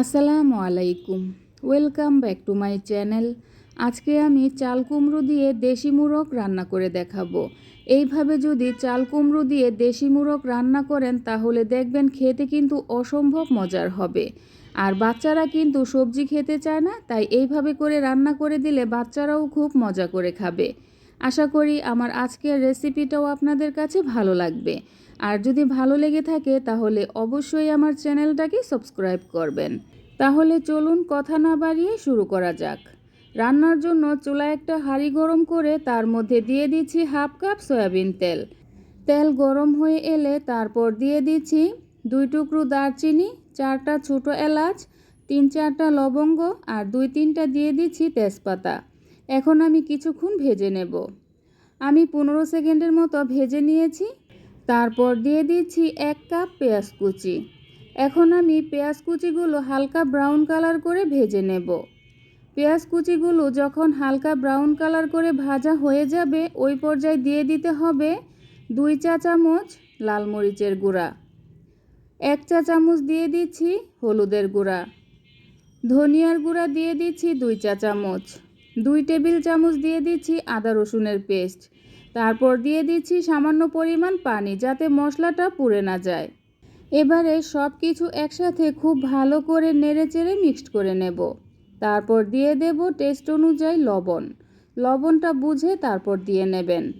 আসসালামু আলাইকুম। Welcome back to my channel আজকে আমি চাল কুমড়ো দিয়ে দেশি মুরগ রান্না করে দেখাবো। এইভাবে যদি চাল কুমড়ো দিয়ে দেশি মুরগ রান্না করেন, তাহলে দেখবেন খেতে কিন্তু অসম্ভব মজার হবে। আর বাচ্চারা কিন্তু সবজি খেতে চায় না, তাই এইভাবে করে রান্না করে দিলে বাচ্চারাও খুব মজা করে খাবে। আশা করি আমার আজকের রেসিপিটাও আপনাদের কাছে ভালো লাগবে। আর যদি ভালো লেগে থাকে, তাহলে অবশ্যই আমার চ্যানেলটাকে সাবস্ক্রাইব করবেন। তাহলে চলুন কথা না বাড়িয়ে শুরু করা যাক। রান্নার জন্য চুলা একটা হাঁড়ি গরম করে তার মধ্যে দিয়ে দিচ্ছি হাফ কাপ সয়াবিন তেল। তেল গরম হয়ে এলে তারপর দিয়ে দিচ্ছি দুই টুকরো দারচিনি, চারটা ছোটো এলাচ, তিন চারটা লবঙ্গ আর দুই তিনটা দিয়ে দিচ্ছি তেজপাতা। এখন আমি কিছুক্ষণ ভেজে নেব। আমি পনেরো সেকেন্ডের মতো ভেজে নিয়েছি, তারপর দিয়ে দিচ্ছি এক কাপ পেঁয়াজ কুচি। এখন আমি পেঁয়াজ কুচিগুলো হালকা ব্রাউন কালার করে ভেজে নেব। পেঁয়াজ কুচিগুলো যখন হালকা ব্রাউন কালার করে ভাজা হয়ে যাবে, ওই পর্যায়ে দিয়ে দিতে হবে দুই চা চামচ লাল মরিচের গুঁড়া। এক চা চামচ দিয়ে দিচ্ছি হলুদের গুঁড়া। ধনিয়ার গুঁড়া দিয়ে দিচ্ছি দুই চা চামচ। দুই টেবিল চামচ দিয়ে দিচ্ছি আদা রসুনের পেস্ট। তারপর দিয়ে দিচ্ছি সামান্য পরিমাণ পানি যাতে মশলাটা পুড়ে না যায়। এবারে সব কিছু একসাথে খুব ভালো করে নেড়ে চেড়ে মিক্সড করে নেব। তারপর দিয়ে দেব টেস্ট অনুযায়ী লবণ। লবণটা বুঝে তারপর দিয়ে নেবেন।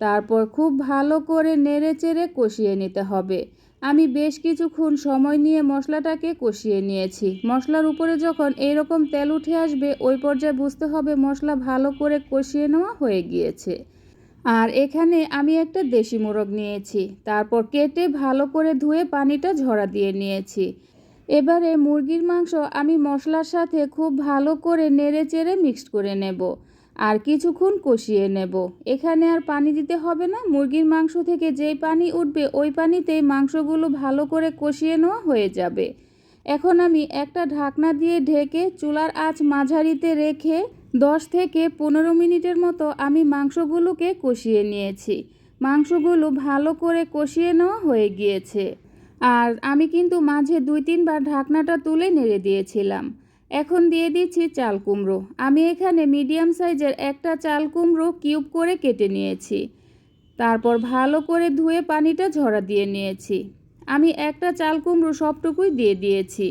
তারপর খুব ভালো করে নেড়ে চেড়ে কষিয়ে নিতে হবে। আমি বেশ কিছুক্ষণ সময় নিয়ে মশলাটাকে কষিয়ে নিয়েছি। মশলার উপরে যখন এইরকম তেল উঠে আসবে, ওই পর্যায়ে বুঝতে হবে মশলা ভালো করে কষিয়ে নেওয়া হয়ে গিয়েছে। আর এখানে আমি একটা দেশি মোরগ নিয়েছি। তারপর কেটে ভালো করে ধুয়ে পানিটা ঝরা দিয়ে নিয়েছি। এবারে মুরগির মাংস আমি মশলার সাথে খুব ভালো করে নেড়ে চেড়ে মিক্সড করে নেব। আর কিছুক্ষণ কষিয়ে নেব। এখানে আর পানি দিতে হবে না। মুরগির মাংস থেকে যেই পানি উঠবে, ওই পানিতেই মাংসগুলো ভালো করে কষিয়ে নেওয়া হয়ে যাবে। এখন আমি একটা ঢাকনা দিয়ে ঢেকে চুলার আঁচ মাঝারিতে রেখে দশ থেকে পনেরো মিনিটের মতো আমি মাংসগুলোকে কষিয়ে নিয়েছি। মাংসগুলো ভালো করে কষিয়ে নেওয়া হয়ে গিয়েছে। আর আমি কিন্তু মাঝে দুই তিনবার ঢাকনাটা তুলে নেড়ে দিয়েছিলাম। এখন দিয়ে দিচ্ছি চাল কুমড়ো। আমি এখানে মিডিয়াম সাইজের একটা চাল কুমড়ো কিউব করে কেটে নিয়েছি। তারপর ভালো করে ধুয়ে পানিটা ঝরা দিয়ে নিয়েছি। আমি একটা চাল কুমড়ো সবটুকুই দিয়ে দিয়েছি।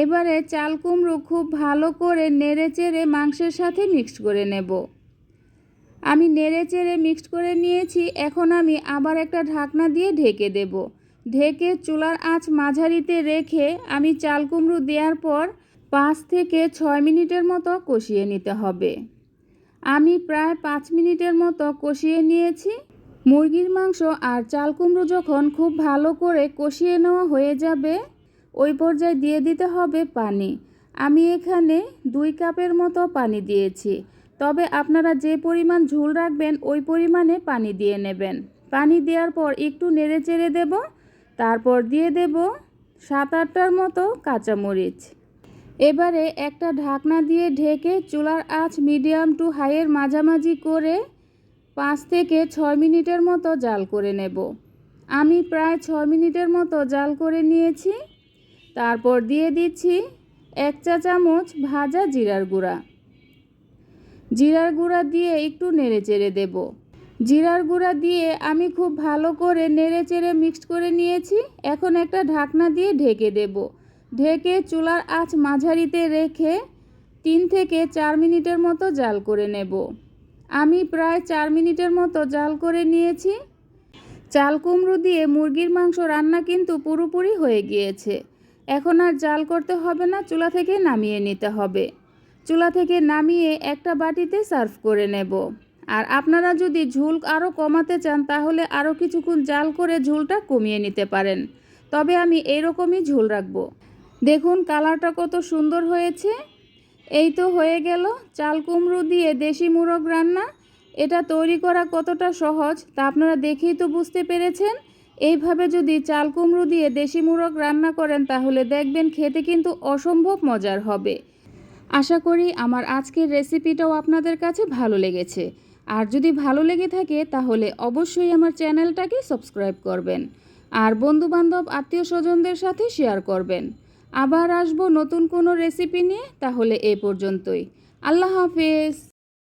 এবারে চাল কুমড়ো খুব ভালো করে নেড়ে চেড়ে মাংসের সাথে মিক্সড করে নেব। আমি নেড়ে চেড়ে মিক্সড করে নিয়েছি, এখন আমি আবার একটা ঢাকনা দিয়ে ঢেকে দেব। ঢেকে চুলার আঁচ মাঝারিতে রেখে আমি চাল কুমড়ো দেওয়ার পর পাঁচ থেকে ছয় মিনিটের মতো কষিয়ে নিতে হবে। আমি প্রায় পাঁচ মিনিটের মতো কষিয়ে নিয়েছি। মুরগির মাংস আর চাল কুমড়ো যখন খুব ভালো করে কষিয়ে নেওয়া হয়ে যাবে, ওই পর্যায়ে দিয়ে দিতে হবে পানি। আমি এখানে দুই কাপের মতো পানি দিয়েছি। তবে আপনারা যে পরিমাণ ঝোল রাখবেন, ওই পরিমাণে পানি দিয়ে নেবেন। পানি দেওয়ার পর একটু নেড়ে চেড়ে দেব। তারপর দিয়ে দেব সাত আটটার মতো কাঁচামরিচ। এবারে একটা ঢাকনা দিয়ে ঢেকে চুলার আঁচ মিডিয়াম টু হাইয়ের মাঝামাঝি করে পাঁচ থেকে ছয় মিনিটের মতো জাল করে নেব। আমি প্রায় ছয় মিনিটের মতো জাল করে নিয়েছি। তারপর দিয়ে দিচ্ছি এক চা চামচ ভাজা জিরার গুঁড়া। জিরার গুঁড়া দিয়ে একটু নেড়ে চেড়ে দেব। জিরার গুঁড়া দিয়ে আমি খুব ভালো করে নেড়ে চেড়ে মিক্সড করে নিয়েছি। এখন একটা ঢাকনা দিয়ে ঢেকে দেব। ঢেকে চুলার আঁচ মাঝারিতে রেখে তিন থেকে চার মিনিটের মতো জাল করে নেব। আমি প্রায় চার মিনিটের মতো জাল করে নিয়েছি। চাল কুমড়ো দিয়ে মুরগির মাংস রান্না কিন্তু পুরোপুরি হয়ে গিয়েছে। এখন আর জাল করতে হবে না, চুলা থেকে নামিয়ে নিতে হবে। চুলা থেকে নামিয়ে একটা বাটিতে সার্ভ করে নেব। আর আপনারা যদি ঝোল আরও কমাতে চান, তাহলে আরও কিছুক্ষণ জাল করে ঝোলটা কমিয়ে নিতে পারেন। তবে আমি এইরকমই ঝোল রাখব। দেখুন কালারটা কত সুন্দর হয়েছে। এই তো হয়ে গেল চাল কুমড়ো দিয়ে দেশি মুরগ রান্না। এটা তৈরি করা কতটা সহজ তা আপনারা দেখেই তো বুঝতে পেরেছেন। এইভাবে যদি চাল কুমড়ো দিয়ে দেশি মুরগ রান্না করেন তাহলে দেখবেন খেতে কিন্তু অসম্ভব মজার হবে। আশা করি আমার আজকের রেসিপিটাও আপনাদের কাছে ভালো লেগেছে। আর যদি ভালো লেগে থাকে তাহলে অবশ্যই আমার চ্যানেলটাকে সাবস্ক্রাইব করবেন। আর বন্ধুবান্ধব, আত্মীয় স্বজনদের সাথে শেয়ার করবেন। আবার আসব নতুন কোনো রেসিপি নিয়ে তাহলে এ পর্যন্তই। আল্লাহ হাফেজ।